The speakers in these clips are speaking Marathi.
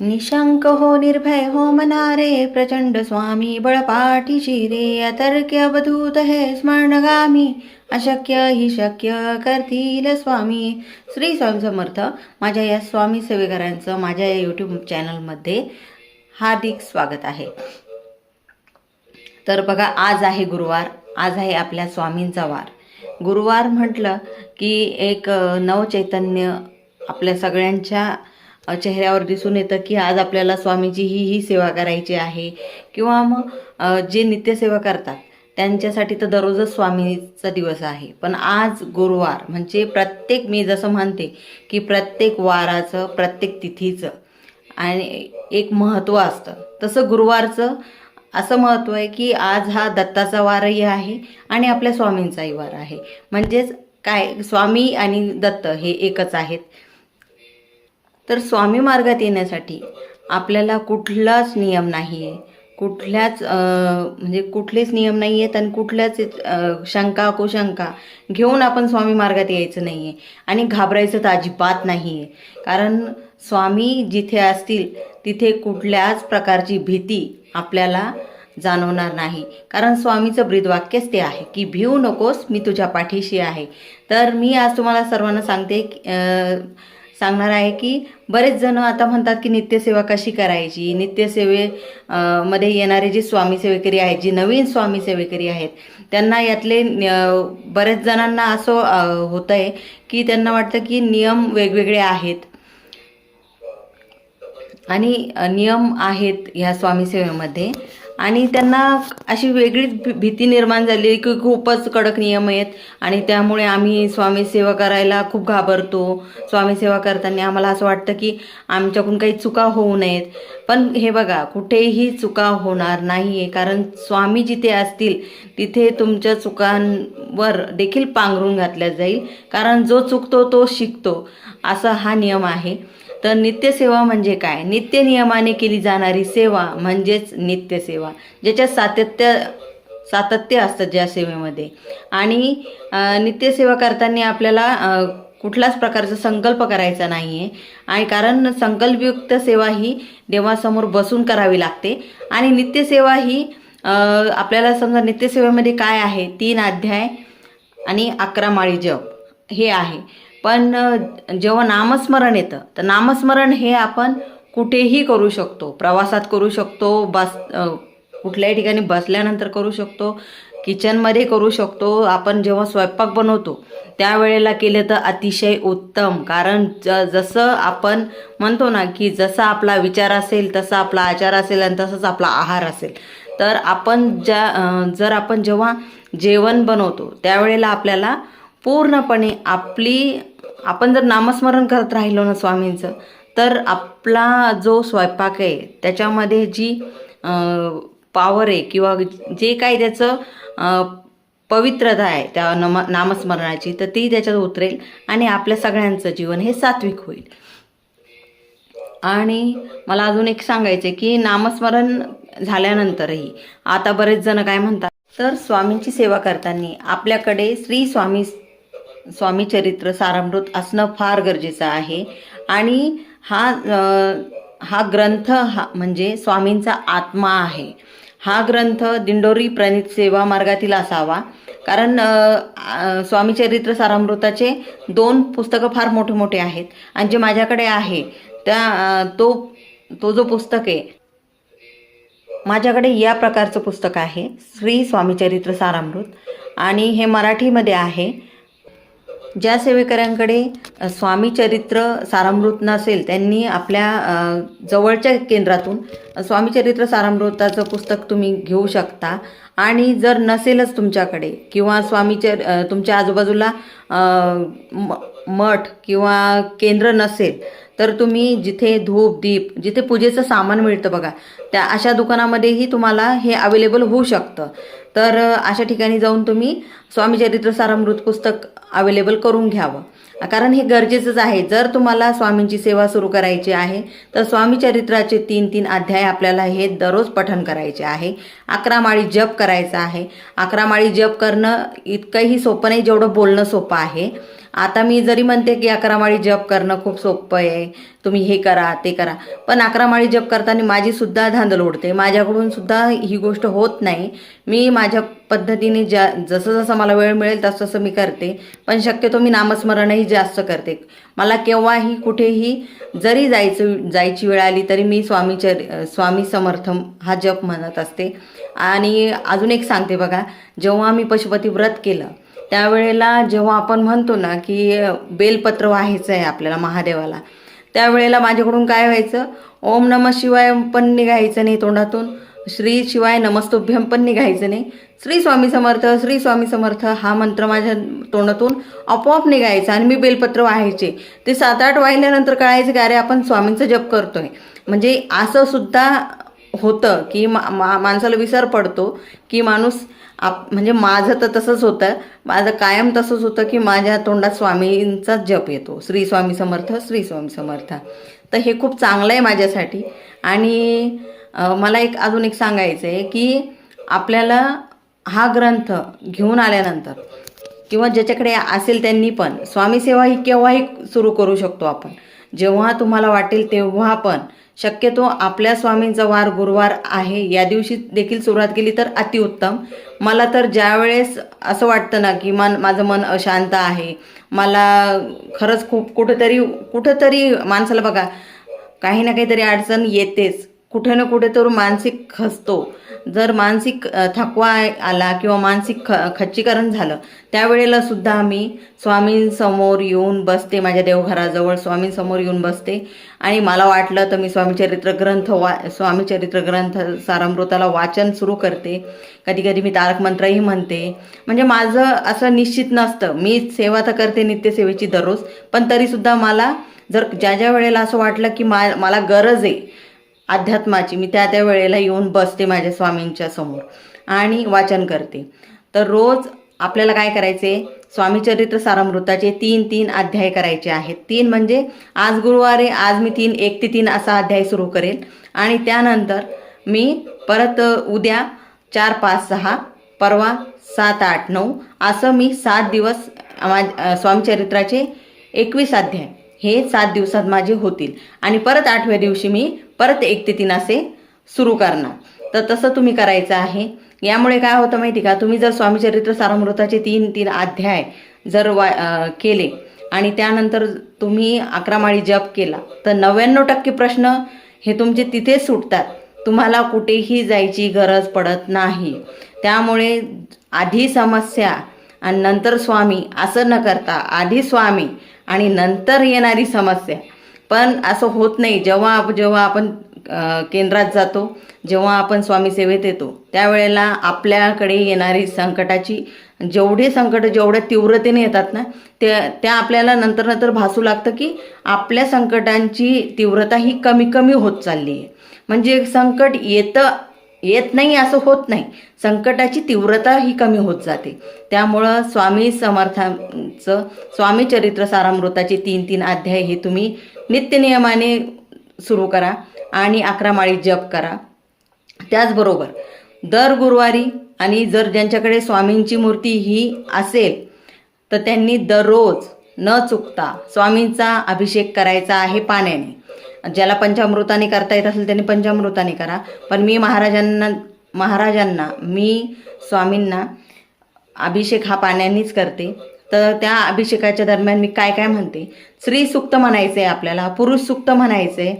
निशंक हो निर्भय हो मनारे प्रचंड स्वामी बळपाठीशी रे अतर्क्य अवधूत हे स्मरणगामी अशक्य ही शक्य करतील स्वामी. श्री स्वामी समर्थ माझ्या या स्वामी सेवेकरांचं माझ्या या यूट्यूब चॅनलमध्ये हार्दिक स्वागत आहे. तर बघा आज आहे गुरुवार आज आहे आपल्या स्वामींचा वार. गुरुवार म्हटलं की एक नवचैतन्य आपल्या सगळ्यांच्या चेहऱ्यावर दिसून येतं की आज आपल्याला स्वामीची ही ही सेवा करायची आहे. किंवा मग जे नित्यसेवा करतात त्यांच्यासाठी तर दररोजच स्वामीचा दिवस आहे. पण आज गुरुवार म्हणजे प्रत्येक मी जसं म्हणते की प्रत्येक वाराचं प्रत्येक तिथीचं आणि एक महत्त्व असतं. तसं गुरुवारचं असं महत्त्व आहे की आज हा दत्ताचा वारही आहे आणि आपल्या स्वामींचाही वार आहे. म्हणजेच काय स्वामी आणि दत्त हे एकच आहेत. तर स्वामी मार्गात येण्यासाठी आपल्याला कुठलाच नियम नाही आहे कुठल्याच म्हणजे कुठलेच नियम नाही आहेत आणि कुठल्याच शंका कुशंका घेऊन आपण स्वामी मार्गात यायचं नाही आहे आणि घाबरायचं तर अजिबात नाही आहे कारण स्वामी जिथे असतील तिथे कुठल्याच प्रकारची भीती आपल्याला जाणवणार नाही. कारण स्वामीचं ब्रीदवाक्यच ते आहे की भिऊ नकोस मी तुझ्या पाठीशी आहे. तर मी आज तुम्हाला सर्वांना सांगते की, सांगणार आहे की बरेच जण आता म्हणतात की नित्यसेवा कशी करायची? नित्यसेवे मध्ये येणारे जे स्वामी सेवेकरी आहेत जी नवीन स्वामी सेवेकरी आहेत त्यांना यातले बरेच जणांना असं होतं आहे की त्यांना वाटतं की नियम वेगवेगळे आहेत. आणि नियम आहेत ह्या स्वामी सेवेमध्ये. आणि त्यांना अशी वेगळीच भी- भीती निर्माण झाली की खूपच कडक नियम आहेत. आणि त्यामुळे आम्ही स्वामी सेवा करायला खूप घाबरतो. स्वामी सेवा करताना आम्हाला असं वाटतं की आमच्याकडून काही चुका होऊ नयेत. पण हे बघा कुठेही चुका होणार नाही आहे कारण स्वामी जिथे असतील तिथे तुमच्या चुकांवर देखील पांघरून घातल्या जाईल. कारण जो चुकतो तो शिकतो. असा हा नियम आहे. तर नित्यसेवा म्हणजे काय? नित्य नियमाने केली जाणारी सेवा म्हणजेच नित्यसेवा ज्याच्यात सातत्य सातत्य असतं ज्या सेवेमध्ये. आणि नित्यसेवा करताना आपल्याला कुठलाच प्रकारचा संकल्प करायचा नाही आहे आणि कारण संकल्पयुक्त सेवा ही देवासमोर बसून करावी लागते. आणि नित्यसेवा ही आपल्याला समजा नित्यसेवेमध्ये काय आहे? तीन अध्याय आणि अकरा माळी जप हे आहे. पण जेव्हा नामस्मरण येतं तर नामस्मरण हे आपण कुठेही करू शकतो. प्रवासात करू शकतो बस कुठल्याही ठिकाणी बसल्यानंतर करू शकतो किचनमध्ये करू शकतो. आपण जेव्हा स्वयंपाक बनवतो त्यावेळेला केलं तर अतिशय उत्तम. कारण ज जसं आपण म्हणतो ना की जसा आपला विचार असेल तसा आपला आचार असेल आणि तसंच आपला आहार असेल. तर आपण ज्या जर आपण जेव्हा जेवण बनवतो त्यावेळेला आपल्याला पूर्णपणे आपली आपण जर नामस्मरण करत राहिलो ना स्वामींचं तर आपला जो स्वयंपाक आहे त्याच्यामध्ये जी पावर आहे किंवा जे काही त्याचं पवित्रता आहे त्या नम नामस्मरणाची तर ती त्याच्यात उतरेल आणि आपल्या सगळ्यांचं जीवन हे सात्विक होईल. आणि मला अजून एक सांगायचं आहे की नामस्मरण झाल्यानंतरही आता बरेच जण काय म्हणतात तर स्वामींची सेवा करताना आपल्याकडे श्री स्वामी स्वामी चरित्र सारामृत असणं फार गरजेचं आहे. आणि हा हा ग्रंथ हा म्हणजे स्वामींचा आत्मा आहे. हा ग्रंथ दिंडोरी प्रणित सेवा मार्गातील असावा. कारण स्वामी चरित्र सारामृताचे दोन पुस्तकं फार मोठे मोठे आहेत. आणि जे माझ्याकडे आहे त्या तो तो जो पुस्तक आहे माझ्याकडे या प्रकारचं पुस्तक आहे श्री स्वामीचरित्र सारामृत. आणि हे मराठीमध्ये आहे. ज्या सेवेकऱ्यांकडे स्वामी स्वामीचरित्र सारामृत नसेल त्यांनी आपल्या जवळच्या केंद्रातून स्वामीचरित्र सारामृताचं पुस्तक तुम्ही घेऊ शकता. आणि जर नसेलच तुमच्याकडे किंवा स्वामीचर तुमच्या आजूबाजूला मठ किंवा केंद्र नसेल तर तुम्ही जिथे धूप दीप जिथे पूजेचं सामान मिळतं बघा त्या अशा दुकानामध्येही तुम्हाला हे अवेलेबल होऊ शकतं. तर अशा ठिकाणी जाऊन तुम्ही स्वामी चरित्र सारामृत पुस्तक अवेलेबल करून घ्यावं. कारण हे गरजेचंच आहे. जर तुम्हाला स्वामींची सेवा सुरू करायची आहे तर स्वामी चरित्राचे तीन तीन अध्याय आपल्याला हे दररोज पठण करायचे आहे. अकरा माळी जप करायचा आहे. अकरा माळी जप करणं इतकंही सोपं नाही जेवढं बोलणं सोपं आहे. आता मी जरी म्हणते की अकरा माळी जप करणं खूप सोपं आहे. तुम्ही हे करा ते करा. पण अकरा माळी जप करताना माझी सुद्धा धांदल उडते. माझ्याकडून सुद्धा ही गोष्ट होत नाही. मी माझ्या पद्धतीने ज्या जसं जसं मला वेळ मिळेल तसं तसं मी करते. पण शक्यतो मी नामस्मरणही जास्त करते. मला केव्हाही कुठेही जरी जायचं जायची वेळ आली तरी मी स्वामीचर स्वामी समर्थम हा जप म्हणत असते. आणि अजून एक सांगते बघा. जेव्हा मी पशुपती व्रत केलं त्यावेळेला जेव्हा आपण म्हणतो ना की बेलपत्र व्हायचं आहे आपल्याला महादेवाला त्यावेळेला माझ्याकडून काय व्हायचं? ओम नम शिवाय पण निघायचं नाही तोंडातून. श्री शिवाय नमस्तुभ्यम पण निघायचं नाही. श्री स्वामी समर्थ श्री स्वामी समर्थ हा मंत्र माझ्या तोंडातून आपोआप निघायचा आणि मी बेलपत्र व्हायचे. ते सात आठ वाहिल्यानंतर कळायचं की अरे आपण स्वामींचा जप करतोय. म्हणजे असं सुद्धा होतं की मा मा माणसाला विसर पडतो की माणूस आप म्हणजे माझं तर तसंच होतं. माझं कायम तसंच होतं की माझ्या तोंडात स्वामींचाच जप येतो. श्री स्वामी समर्थ श्री स्वामी समर्थ. तर हे खूप चांगलं आहे माझ्यासाठी. आणि मला एक अजून एक सांगायचं आहे की आपल्याला हा ग्रंथ घेऊन आल्यानंतर किंवा ज्याच्याकडे असेल त्यांनी पण स्वामीसेवा ही केव्हाही सुरू करू शकतो आपण. जेव्हा तुम्हाला वाटेल तेव्हा पण शक्यतो आपल्या स्वामींचा वार गुरुवार आहे. या दिवशी देखील सुरुवात केली तर अतिउत्तम. मला तर ज्यावेळेस असं वाटतं ना की मन माझं मन अशांत आहे. मला खरंच खूप कुठंतरी कुठंतरी माणसाला बघा काही ना काहीतरी अडचण येतेच. कुठे ना कुठे तर मानसिक खचतो जर मानसिक थकवा आला किंवा मानसिक ख खच्चीकरण झालं त्यावेळेला सुद्धा मी स्वामींसमोर येऊन बसते माझ्या देवघराजवळ स्वामींसमोर येऊन बसते. आणि मला वाटलं तर मी स्वामीचरित्र ग्रंथ वा स्वामीचरित्र ग्रंथ सारामृताला वाचन सुरू करते. कधी कधी मी तारक मंत्रही म्हणते. म्हणजे माझं असं निश्चित नसतं. मी सेवा तर करते नित्यसेवेची दररोज पण तरीसुद्धा मला जर ज्या ज्या वेळेला असं वाटलं की मा मला गरज आहे अध्यात्माची. मी त्या त्या वेळेला येऊन बसते माझ्या स्वामींच्या समोर आणि वाचन करते. तर रोज आपल्याला काय करायचे? स्वामीचरित्र सारामृताचे तीन तीन अध्याय करायचे आहेत. तीन म्हणजे आज गुरुवारे आज मी तीन एक ते तीन असा अध्याय सुरू करेल आणि त्यानंतर मी परत उद्या चार पाच सहा परवा सात आठ नऊ असं मी सात दिवस मा स्वामीचरित्राचे एकवीस अध्याय हे सात दिवसात माझे होतील. आणि परत आठव्या दिवशी मी परत एक ते तीन असे सुरू करणार. तर तसं तुम्ही करायचं आहे. यामुळे काय होतं माहिती का? तुम्ही जर स्वामीचरित्र सारामृताचे तीन तीन अध्याय जर वा केले आणि त्यानंतर तुम्ही अकरा माळी जप केला तर नव्याण्णव टक्के प्रश्न हे तुमचे तिथेच सुटतात. तुम्हाला कुठेही जायची गरज पडत नाही. त्यामुळे आधी समस्या आणि नंतर स्वामी असं न करता आधी स्वामी आणि नंतर येणारी समस्या. पण असं होत नाही. जेव्हा आप जेव्हा आपण केंद्रात जातो जेव्हा आपण स्वामी सेवेत येतो त्यावेळेला आपल्याकडे येणारी संकटाची जेवढे संकट जेवढ्या तीव्रतेने येतात ना ते त्या आपल्याला नंतर नंतर भासू लागतं की आपल्या संकटांची तीव्रता ही कमी कमी होत चालली आहे. म्हणजे संकट येतं येत नाही असं होत नाही. संकटाची तीव्रता ही कमी होत जाते. त्यामुळं स्वामी समर्थांचं स्वामी चरित्र सारामृताचे तीन तीन अध्याय हे तुम्ही नित्यनियमाने सुरू करा आणि अकरा माळी जप करा. त्याचबरोबर दर गुरुवारी आणि जर ज्यांच्याकडे स्वामींची मूर्ती ही असेल तर त्यांनी दररोज न चुकता स्वामींचा अभिषेक करायचा आहे पाण्याने. ज्याला पंचामृताने करता येत असेल त्यांनी पंचामृताने करा. पण मी महाराजांना महाराजांना मी स्वामींना अभिषेक हा पाण्यानेच करते. तर त्या अभिषेकाच्या दरम्यान मी काय काय म्हणते? स्त्री सुक्त म्हणायचं आहे आपल्याला पुरुष सुक्त म्हणायचं आहे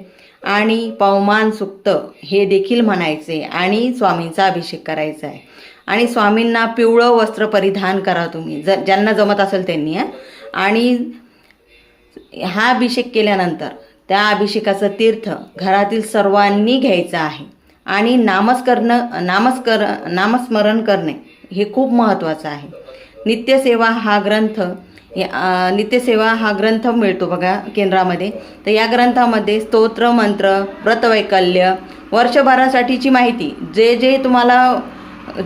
आणि पवमान सुक्त हे देखील म्हणायचे आणि स्वामींचा अभिषेक करायचा आहे आणि स्वामींना पिवळं वस्त्र परिधान करा तुम्ही ज ज्यांना जमत असेल त्यांनी आणि हा अभिषेक केल्यानंतर त्या अभिषेकाचं तीर्थ घरातील सर्वांनी घ्यायचं आहे. आणि नामस्करणं नामस्कर नामस्मरण करणे हे खूप महत्त्वाचं आहे. नित्यसेवा हा ग्रंथ या- नित्यसेवा हा ग्रंथ मिळतो बघा केंद्रामध्ये. तर या ग्रंथामध्ये स्तोत्र मंत्र व्रतवैकल्य वर्षभरासाठीची माहिती जे जे तुम्हाला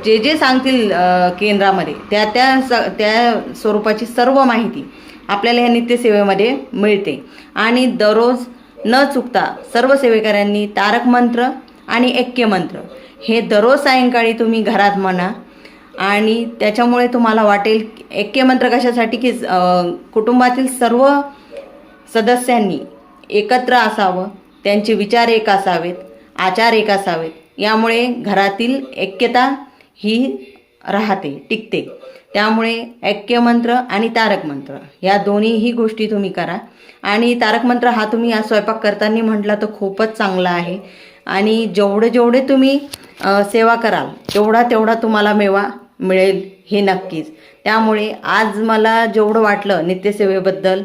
जे जे सांगतील केंद्रामध्ये त्या त्या स त्या स्वरूपाची सर्व माहिती आपल्याला या नित्यसेवेमध्ये मिळते. आणि दररोज न चुकता सर्व सेवेकऱ्यांनी तारक मंत्र आणि ऐक्य मंत्र हे दररोज सायंकाळी तुम्ही घरात म्हणा. आणि त्याच्यामुळे तुम्हाला वाटेल ऐक्यमंत्र कशासाठी? की कुटुंबातील सर्व सदस्यांनी एकत्र असावं त्यांचे विचार एक असावेत आचार एक असावेत. यामुळे घरातील ऐक्यता ही राहते टिकते. त्यामुळे ऐक्यमंत्र आणि तारक मंत्र या दोन्हीही गोष्टी तुम्ही करा. आणि तारक मंत्र हा तुम्ही आज स्वयंपाक करताना म्हटला तर खूपच चांगला आहे. आणि जेवढे जेवढे तुम्ही सेवा कराल तेवढा तेवढा तुम्हाला मेवा मिळेल हे नक्कीच. त्यामुळे आज मला जेवढं वाटलं नित्यसेवेबद्दल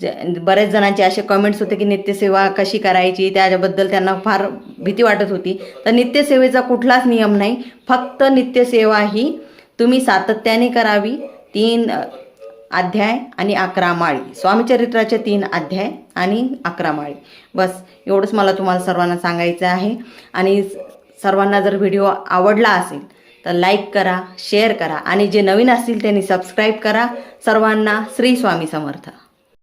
ज- बऱ्याच जणांचे असे कमेंट्स होते की नित्यसेवा कशी करायची त्याच्याबद्दल त्यांना फार भीती वाटत होती. तर नित्यसेवेचा कुठलाच नियम नाही फक्त नित्यसेवा ही तुम्ही सातत्याने करावी. तीन अध्याय आणि अकरा माळी. स्वामीचरित्राचे तीन अध्याय आणि अकरा माळी. बस एवढंच मला तुम्हाला सर्वांना सांगायचं आहे. आणि सर्वांना जर व्हिडिओ आवडला असेल तर लाईक करा शेअर करा. आणि जे नवीन असतील त्यांनी सबस्क्राईब करा. सर्वांना श्री स्वामी समर्थ.